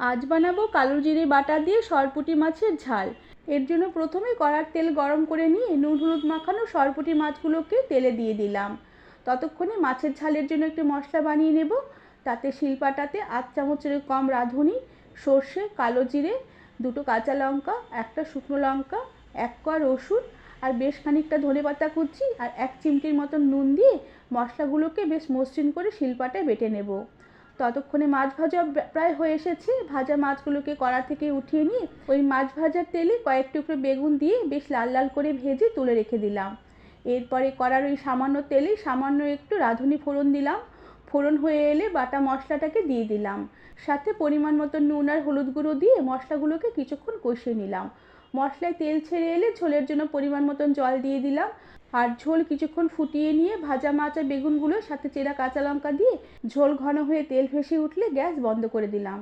আজ বানাবো কালো জিরে বাটা দিয়ে সরপুটি মাছের ঝাল। এর জন্য প্রথমে কড়ার তেল গরম করে নিয়ে নুন হলুদ মাখানো সরপুটি মাছগুলোকে তেলে দিয়ে দিলাম। ততক্ষণে মাছের ঝালের জন্য একটু মশলা বানিয়ে নেব। তাতে শিলপাটাতে আধ চামচের কম রাঁধুনি, সর্ষে, কালো জিরে, দুটো কাঁচা লঙ্কা, একটা শুকনো লঙ্কা, এক কোয়া রসুন আর বেশ খানিকটা ধনে পাতা কুচি আর এক চিমটির মতন নুন দিয়ে মশলাগুলোকে বেশ মসৃণ করে শিলপাটায় বেটে নেব। ততক্ষণে মাছ ভাজা প্রায় হয়ে এসেছে। ভাজা মাছগুলোকে কড়া থেকে উঠিয়ে নিয়ে ওই মাছ ভাজার তেলে কয়েক টুকরো বেগুন দিয়ে বেশ লাল লাল করে ভেজে তুলে রেখে দিলাম। এরপরে কড়ার ওই সামান্য তেলে সামান্য একটু রাঁধুনি ফোড়ন দিলাম। ফোড়ন হয়ে এলে বাটা মশলাটাকে দিয়ে দিলাম। সাথে পরিমাণ মতো নুন আর হলুদ গুঁড়ো দিয়ে মশলাগুলোকে কিছুক্ষণ কষিয়ে নিলাম। মশলায় তেল ছেড়ে এলে ঝোলের জন্য পরিমাণ মতন জল দিয়ে দিলাম। আর ঝোল কিছুক্ষণ ফুটিয়ে নিয়ে ভাজা মাছ আর বেগুনগুলো, সাথে চেরা কাঁচা লঙ্কা দিয়ে ঝোল ঘন হয়ে তেল ভেসে উঠলে গ্যাস বন্ধ করে দিলাম।